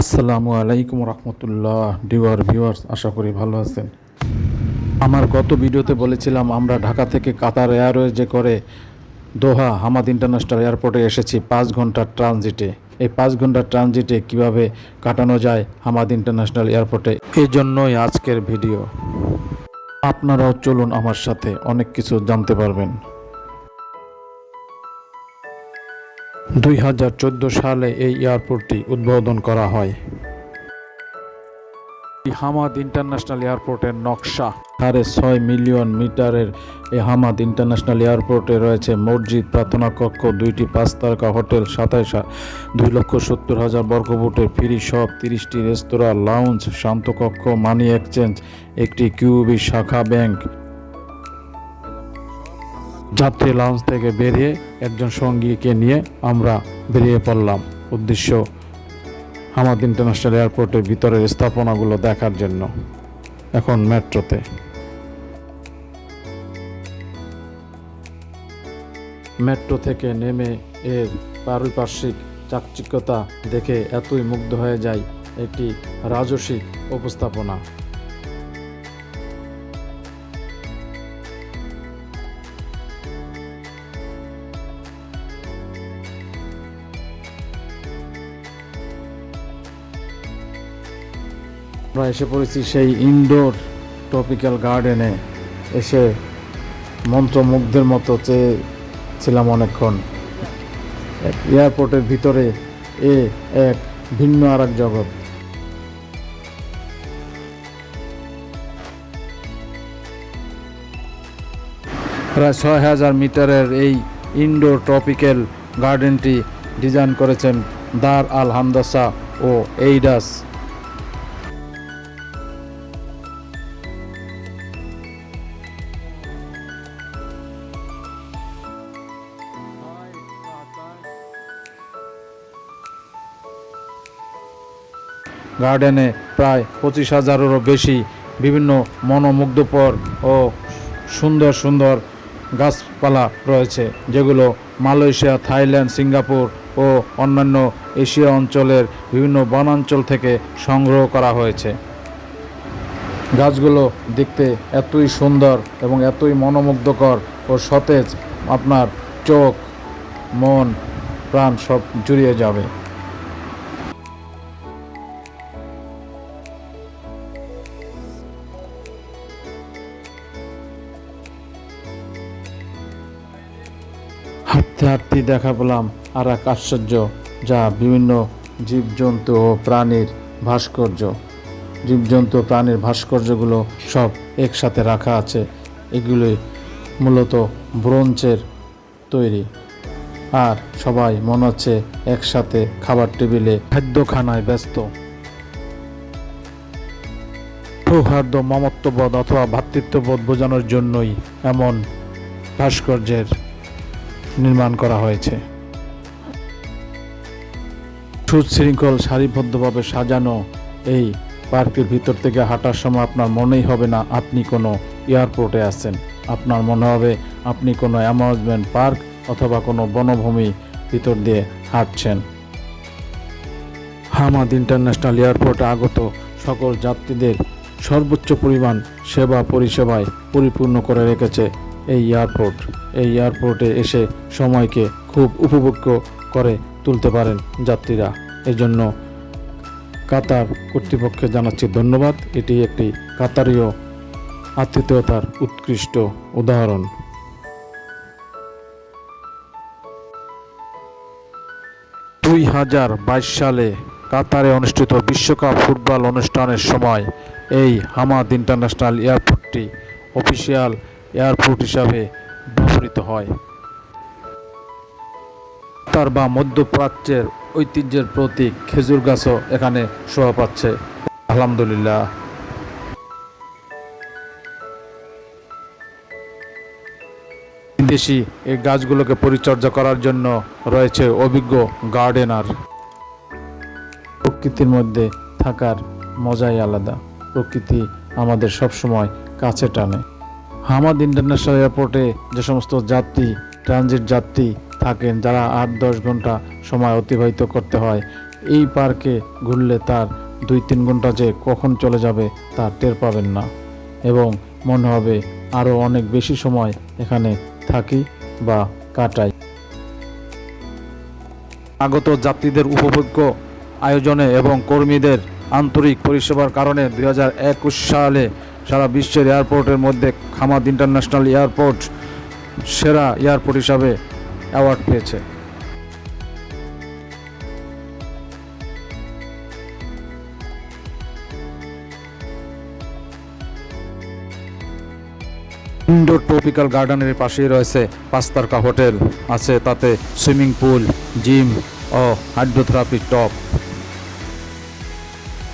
আসসালামু আলাইকুম রহমতুল্লাহ ডিওয়ার ভিউয়ার্স আশা করি ভালো আছেন। আমার গত ভিডিওতে বলেছিলাম, আমরা ঢাকা থেকে কাতার এয়ারওয়েজে করে দোহা হামাদ ইন্টারন্যাশনাল এয়ারপোর্টে এসেছি পাঁচ ঘণ্টার ট্রানজিটে। এই পাঁচ ঘণ্টার ট্রানজিটে কীভাবে কাটানো যায় হামাদ ইন্টারন্যাশনাল এয়ারপোর্টে? এই জন্যই আজকের ভিডিও। আপনারাও চলুন আমার সাথে অনেক কিছু জানতে পারবেন। দুই হাজার চোদ্দ সালে এই এয়ারপোর্টটি উদ্বোধন করা হয়। হামাদ ইন্টারন্যাশনাল এয়ারপোর্টের নকশা। সাড়ে ছয় মিলিয়ন মিটারের এই হামাদ ইন্টারন্যাশনাল এয়ারপোর্টে রয়েছে মসজিদ, প্রার্থনা কক্ষ, দুইটি পাঁচ তারকা হোটেল, সাতাইশ দুই লক্ষ সত্তর হাজার বর্গফুটের ফ্রি শপ, তিরিশটি রেস্তোরাঁ, লাউঞ্জ শান্তকক্ষ মানি এক্সচেঞ্জ, একটি কিউবি শাখা ব্যাংক। যাত্রী লঞ্চ থেকে বেরিয়ে একজন সঙ্গীকে নিয়ে আমরা বেরিয়ে পড়লাম। উদ্দেশ্য হামাদ ইন্টারন্যাশনাল এয়ারপোর্টের ভিতরের স্থাপনাগুলো দেখার জন্য। এখন মেট্রোতে। মেট্রো থেকে নেমে এর পারিপার্শ্বিক চাকচিক্যতা দেখে এতই মুগ্ধ হয়ে যায় একটি রাজসিক উপস্থাপনা। আমরা এসে পড়েছি সেই ইনডোর ট্রপিক্যাল গার্ডেনে এসে মন্ত্রমুগ্ধের মতো চেয়েছিলাম অনেকক্ষণ। এক এয়ারপোর্টের ভিতরে এ এক ভিন্ন আর এক জগৎ। প্রায় ছয় হাজার মিটারের এই ইনডোর ট্রপিক্যাল গার্ডেনটি ডিজাইন করেছেন দার আল হামদাসা ও এইডাস। গার্ডেনে প্রায় পঁচিশ হাজারেরও বেশি বিভিন্ন মনোমুগ্ধকর ও সুন্দর সুন্দর গাছপালা রয়েছে, যেগুলো মালয়েশিয়া, থাইল্যান্ড, সিঙ্গাপুর ও অন্যান্য এশিয়া অঞ্চলের বিভিন্ন বনাঞ্চল থেকে সংগ্রহ করা হয়েছে। গাছগুলো দেখতে এতই সুন্দর এবং এতই মনোমুগ্ধকর ও সতেজ, আপনার চোখ, মন, প্রাণ সব জুড়িয়ে যাবে। হাঁটতে দেখা পেলাম আর এক আশ্চর্য, যা বিভিন্ন জীবজন্তু ও প্রাণীর ভাস্কর্য। জীবজন্তু প্রাণীর ভাস্কর্যগুলো সব একসাথে রাখা আছে। এগুলি মূলত ব্রোঞ্চের তৈরি। আর সবাই মনে হচ্ছে একসাথে খাবার টেবিলে খাদ্যখানায় ব্যস্ত। সৌহার্দ্য, মমত্ববোধ অথবা ভ্রাতৃত্ববোধ বোঝানোর জন্যই এমন ভাস্কর্যের নির্মাণ করা হয়েছে। সুশৃঙ্খল সারিবদ্ধভাবে সাজানো এই পার্কের ভিতর থেকে হাঁটার সময় আপনার মনেই হবে না আপনি কোনো এয়ারপোর্টে আছেন। আপনার মনে হবে আপনি কোনো অ্যামাউজমেন্ট পার্ক অথবা কোনো বনভূমি ভিতর দিয়ে হাঁটছেন। হামাদ ইন্টারন্যাশনাল এয়ারপোর্টে আগত সকল যাত্রীদের সর্বোচ্চ পরিমাণ সেবা পরিষেবায় পরিপূর্ণ করে রেখেছে এই এয়ারপোর্ট, এই এয়ারপোর্টে এসে সময়কে খুব উপভোগ্য করে তুলতে পারেন যাত্রীরা। এই জন্য কাতার কর্তৃপক্ষকে জানাচ্ছি ধন্যবাদ। এটি একটি কাতারীয় আতিথেয়তার উৎকৃষ্ট উদাহরণ। দুই হাজার বাইশ সালে কাতারে অনুষ্ঠিত বিশ্বকাপ ফুটবল অনুষ্ঠানের সময় এই হামাদ ইন্টারন্যাশনাল এয়ারপোর্টটি অফিসিয়াল এয়ারপোর্ট হিসাবে ব্যবহৃত হয়। তার বা মধ্যপ্রাচ্যের ঐতিহ্যের প্রতীক খেজুর গাছও এখানে শোভা পাচ্ছে। আলহামদুলিল্লাহ। বিদেশি এই গাছগুলোকে পরিচর্যা করার জন্য রয়েছে অভিজ্ঞ গার্ডেনার। প্রকৃতির মধ্যে থাকার মজাই আলাদা। প্রকৃতি আমাদের সবসময় কাছে টানে। হামাদ ইন্টারন্যাশনাল এয়ারপোর্টে যে সমস্ত যাত্রী, ট্রানজিট যাত্রী থাকেন, যারা আট দশ ঘণ্টা সময় অতিবাহিত করতে হয়, এই পার্কে ঘুরলে তার দুই তিন ঘণ্টা যে কখন চলে যাবে তা টের পাবেন না। এবং মনে হবে আরও অনেক বেশি সময় এখানে থাকি বা কাটাই। আগত যাত্রীদের উপভোগ্য আয়োজনে এবং কর্মীদের আন্তরিক পরিষেবার কারণে দু হাজার একুশ সালে সারা বিশ্বের এয়ারপোর্টের মধ্যে খামাদ ইন্টারন্যাশনাল এয়ারপোর্ট সেরা এয়ারপোর্ট হিসাবে অ্যাওয়ার্ড পেয়েছে। ইন্ডোর ট্রপিক্যাল গার্ডেনের পাশেই রয়েছে পাঁচতারকা হোটেল, আছে তাতে সুইমিং পুল, জিম ও হাইড্রোথেরাপি টপ।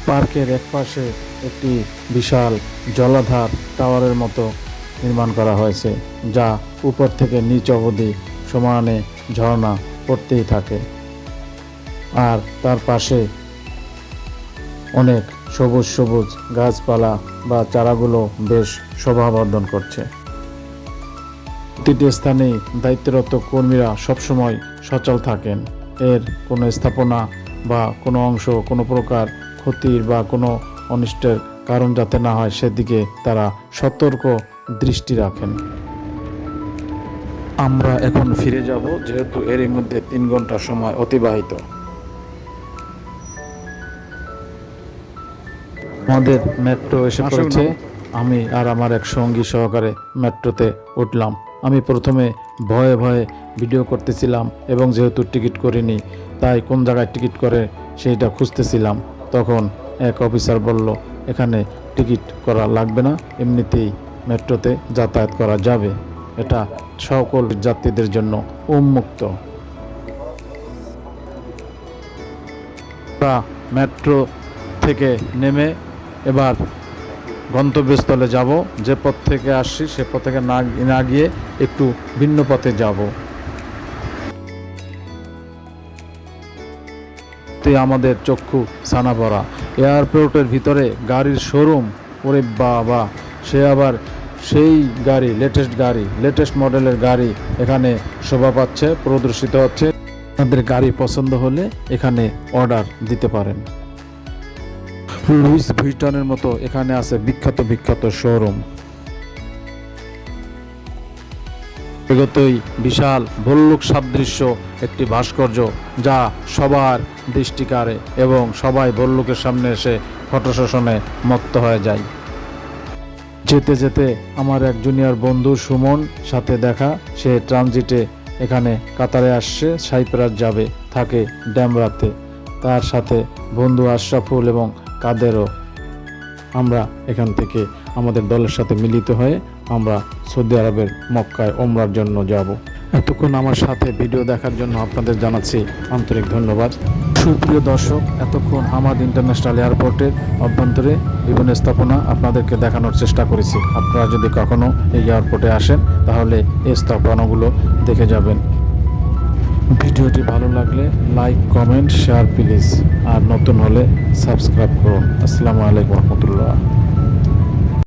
পার্কের একপাশে একটি বিশাল জলাধার টাওয়ারের মতো নির্মাণ করা হয়েছে, যা উপর থেকে নিচ অবধি সমানে ঝর্ণা পড়তেই থাকে। আর তার পাশে অনেক সবুজ সবুজ গাছপালা বা চারাগুলো বেশ শোভাবর্ধন করছে। প্রতিটি স্থানেই দায়িত্বরত কর্মীরা সবসময় সচল থাকেন। এর কোনো স্থাপনা বা কোনো অংশ কোনো প্রকার ক্ষতির বা কোনো অনিষ্টের কারণ যাতে না হয় সেদিকে তারা সতর্ক দৃষ্টি রাখেন। আমরা এখন ফিরে যাব যেহেতু এরই মধ্যে তিন ঘণ্টা সময় অতিবাহিত। আমাদের মেট্রো এসে পড়েছে। আমি আর আমার এক সঙ্গী সহকারে মেট্রোতে উঠলাম। আমি প্রথমে ভয়ে ভয়ে ভিডিও করতেছিলাম এবং যেহেতু টিকিট করিনি তাই কোন জায়গায় টিকিট করে সেইটা খুঁজতেছিলাম। তখন এক অফিসার বলল, এখানে টিকিট করা লাগবে না, এমনিতেই মেট্রোতে যাতায়াত করা যাবে। এটা সকল যাত্রীদের জন্য উন্মুক্ত। মেট্রো থেকে নেমে এবার গন্তব্যস্থলে যাব। যে পথ থেকে আসছি, সে পথ থেকে না না গিয়ে একটু ভিন্ন পথে যাব। তে আমাদের চক্ষু ছানা পড়া এয়ারপোর্টের ভিতরে গাড়ির শোরুম, ওরে বাবা। সে আবার সেই গাড়ি, লেটেস্ট গাড়ি, লেটেস্ট মডেলের গাড়ি এখানে শোভা পাচ্ছে, প্রদর্শিত হচ্ছে। আপনাদের গাড়ি পছন্দ হলে এখানে অর্ডার দিতে পারেন। লুইস ভিটনের মতো এখানে আছে বিখ্যাত বিখ্যাত শোরুম। বিগতই বিশাল ভল্লুক সাদৃশ্য একটি ভাস্কর্য যা সবার দৃষ্টি কাড়ে এবং সবাই ভল্লুকের সামনে এসে ফটো সেশনে মত্ত হয়ে যায়। যেতে যেতে আমার এক জুনিয়র বন্ধু সুমন সাথে দেখা, সে ট্রানজিটে এখানে কাতারে আসছে, সাইপ্রাস যাবে, থাকে ড্যামরাতে। তার সাথে বন্ধু আশরাফুল এবং কাদেরও আমরা এখান থেকে আমাদের দলের সাথে মিলিত হয়ে আমরা সৌদি আরবের মক্কায় ওমরার জন্য যাব। এতক্ষণ আমার সাথে ভিডিও দেখার জন্য আপনাদের জানাচ্ছি আন্তরিক ধন্যবাদ। সুপ্রিয় দর্শক, এতক্ষণ হামাদ ইন্টারন্যাশনাল এয়ারপোর্টের অভ্যন্তরে বিভিন্ন স্থাপনা আপনাদেরকে দেখানোর চেষ্টা করেছি। আপনারা যদি কখনো এই এয়ারপোর্টে আসেন, তাহলে এই স্থাপনাগুলো দেখে যাবেন। ভিডিওটি ভালো লাগলে লাইক, কমেন্ট, শেয়ার প্লিজ। আর নতুন হলে সাবস্ক্রাইব করুন। আসসালামু আলাইকুম রহমতুল্লাহ।